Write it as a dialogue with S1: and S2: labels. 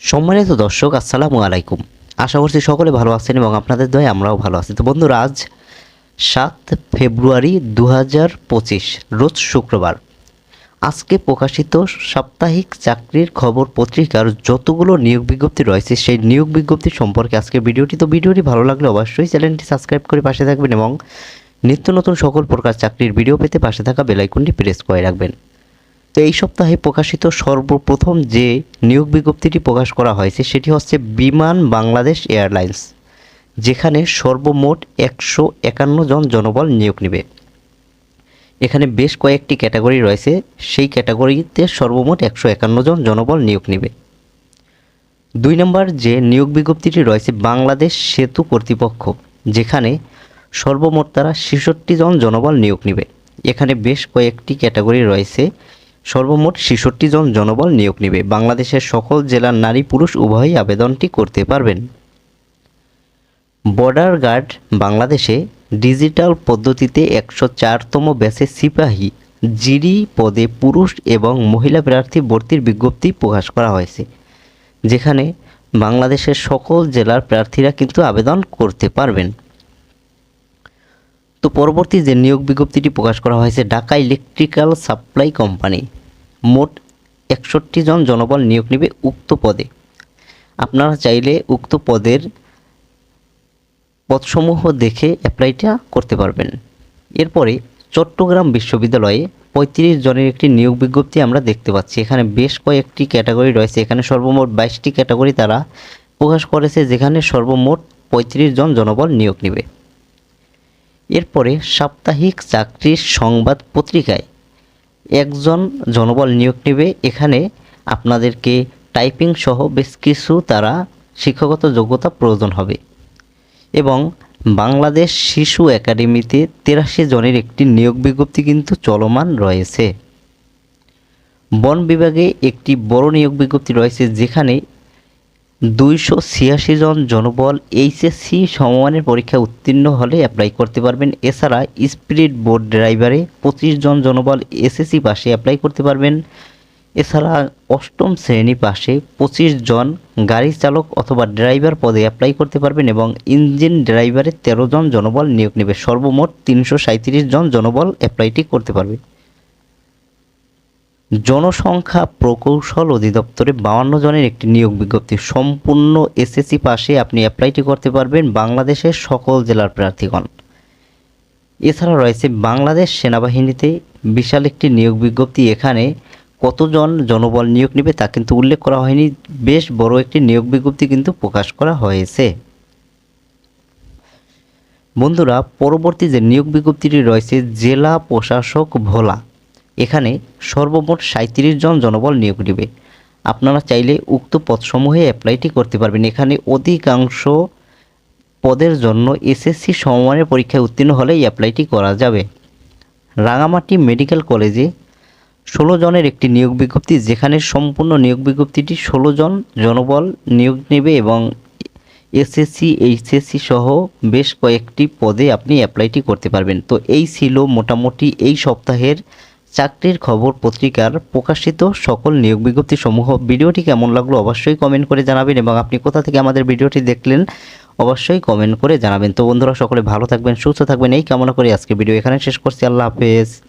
S1: সম্মানিত দর্শক, আসসালামু আলাইকুম। আশা করছি সকলে ভালো আছেন এবং আপনাদের দয়ে আমরাও ভালো আছি। তো বন্ধুরা, আজ সাত ফেব্রুয়ারি দু পঁচিশ, রোজ শুক্রবার। আজকে প্রকাশিত সাপ্তাহিক চাকরির খবর পত্রিকার যতগুলো নিয়োগ বিজ্ঞপ্তি রয়েছে, সেই নিয়োগ বিজ্ঞপ্তি সম্পর্কে আজকে ভিডিওটি। তো ভিডিওটি ভালো লাগলে অবশ্যই চ্যানেলটি সাবস্ক্রাইব করে পাশে থাকবেন এবং নিত্য নতুন সকল প্রকার চাকরির ভিডিও পেতে পাশে থাকা বেলাইকনটি প্রেস করে রাখবেন। এই সপ্তাহে প্রকাশিত সর্বপ্রথম যে নিয়োগ বিজ্ঞপ্তিটি প্রকাশ করা হয়েছে, সেটি হচ্ছে বিমান বাংলাদেশ এয়ারলাইন্স, যেখানে সর্বমোট একশো একান্ন জন জনবল নিয়োগ নেবে। এখানে বেশ কয়েকটি ক্যাটাগরি রয়েছে, সেই ক্যাটাগরিতে সর্বমোট একশো একান্ন জন জনবল নিয়োগ নেবে। দুই নম্বর যে নিয়োগ বিজ্ঞপ্তিটি রয়েছে, বাংলাদেশ সেতু কর্তৃপক্ষ, যেখানে সর্বমোট তারা ছেষট্টি জন জনবল নিয়োগ নেবে। এখানে বেশ কয়েকটি ক্যাটাগরি রয়েছে সর্বমোট ছেষট্টি জন জনবল নিয়োগ নেবে। বাংলাদেশের সকল জেলার নারী পুরুষ উভয়ই আবেদনটি করতে পারবেন। বর্ডার গার্ড বাংলাদেশে ডিজিটাল পদ্ধতিতে একশো চারতম ব্যাচে সিপাহী, জিডি পদে পুরুষ এবং মহিলা প্রার্থী ভর্তির বিজ্ঞপ্তি প্রকাশ করা হয়েছে, যেখানে বাংলাদেশের সকল জেলার প্রার্থীরা কিন্তু আবেদন করতে পারবেন। তো পরবর্তী যে নিয়োগ বিজ্ঞপ্তিটি প্রকাশ করা হয়েছে, ঢাকা ইলেকট্রিক্যাল সাপ্লাই কোম্পানি। মোট একষট্টি জন জনবল নিয়োগ নেবে উক্ত পদে। আপনারা চাইলে উক্ত পদের পদসমূহ দেখে অ্যাপ্লাইটা করতে পারবেন। এরপরে চট্টগ্রাম বিশ্ববিদ্যালয়ে পঁয়ত্রিশ জনের একটি নিয়োগ বিজ্ঞপ্তি আমরা দেখতে পাচ্ছি। এখানে বেশ কয়েকটি ক্যাটাগরি রয়েছে। এখানে সর্বমোট বাইশটি ক্যাটাগরি তারা প্রকাশ করেছে, যেখানে সর্বমোট পঁয়ত্রিশ জন জনবল নিয়োগ নেবে। এরপরে সাপ্তাহিক চাকরির সংবাদ পত্রিকায় একজন জনবল নিয়োগ নেবে। এখানে আপনাদেরকে টাইপিং সহ বেশ কিছু তারা শিক্ষাগত যোগ্যতা প্রয়োজন হবে। এবং বাংলাদেশ শিশু একাডেমিতে তেরাশি জনের একটি নিয়োগ বিজ্ঞপ্তি কিন্তু চলমান রয়েছে। বন বিভাগে একটি বড় নিয়োগ বিজ্ঞপ্তি রয়েছে যেখানে দুইশো ছিয়াশি জন জনবল এইচএসসি সমমানের পরীক্ষা উত্তীর্ণ হলে অ্যাপ্লাই করতে পারবেন। এছাড়া স্পিরিট বোর্ড ড্রাইভারে পঁচিশ জন জনবল এসএসসি পাশে অ্যাপ্লাই করতে পারবেন। এছাড়া অষ্টম শ্রেণি পাশে পঁচিশ জন গাড়ি চালক অথবা ড্রাইভার পদে অ্যাপ্লাই করতে পারবেন এবং ইঞ্জিন ড্রাইভারে তেরো জন জনবল নিয়োগ নেবে। সর্বমোট তিনশো জন জনবল অ্যাপ্লাইটি করতে পারবে। জনসংখ্যা প্রকৌশল অধিদপ্তরে বাউান্ন জনের একটি নিয়োগ বিজ্ঞপ্তি। সম্পূর্ণ এসএসসি পাশে আপনি অ্যাপ্লাইটি করতে পারবেন বাংলাদেশের সকল জেলার প্রার্থীগণ। এছাড়া রয়েছে বাংলাদেশ সেনাবাহিনীতে বিশাল একটি নিয়োগ বিজ্ঞপ্তি। এখানে কতজন জনবল নিয়োগ নেবে তা কিন্তু উল্লেখ করা হয়নি। বেশ বড় একটি নিয়োগ বিজ্ঞপ্তি কিন্তু প্রকাশ করা হয়েছে। বন্ধুরা, পরবর্তী যে নিয়োগ বিজ্ঞপ্তিটি রয়েছে, জেলা প্রশাসক ভোলা। এখানে সর্বমোট সাঁত্রিশ জন জনবল নিয়োগ নেবে। আপনারা চাইলে উক্ত পদসমূহে অ্যাপ্লাইটি করতে পারবেন। এখানে অধিকাংশ পদের জন্য এসএসসি সমমানের পরীক্ষায় উত্তীর্ণ হলেই অ্যাপ্লাইটি করা যাবে। রাঙামাটি মেডিকেল কলেজে ষোলো জনের একটি নিয়োগ বিজ্ঞপ্তি, যেখানে সম্পূর্ণ নিয়োগ বিজ্ঞপ্তিটি ষোলো জন জনবল নিয়োগ নেবে এবং এসএসসি এইচএসসি সহ বেশ কয়েকটি পদে আপনি অ্যাপ্লাইটি করতে পারবেন। তো এই ছিল মোটামুটি এই সপ্তাহের চাকরির খবর পত্রিকার প্রকাশিত সকল নিয়োগ বিজ্ঞপ্তি সমূহ ভিডিওটি কেমন লাগল অবশ্যই কমেন্ট করে জানাবেন এবং আপনি কোথা থেকে আমাদের ভিডিওটি দেখলেন অবশ্যই কমেন্ট করে জানাবেন। তো বন্ধুরা, সকলে ভালো থাকবেন, সুস্থ থাকবেন, এই কামনা করে আজকে ভিডিও এখানে শেষ করছি। আল্লাহ হাফেজ।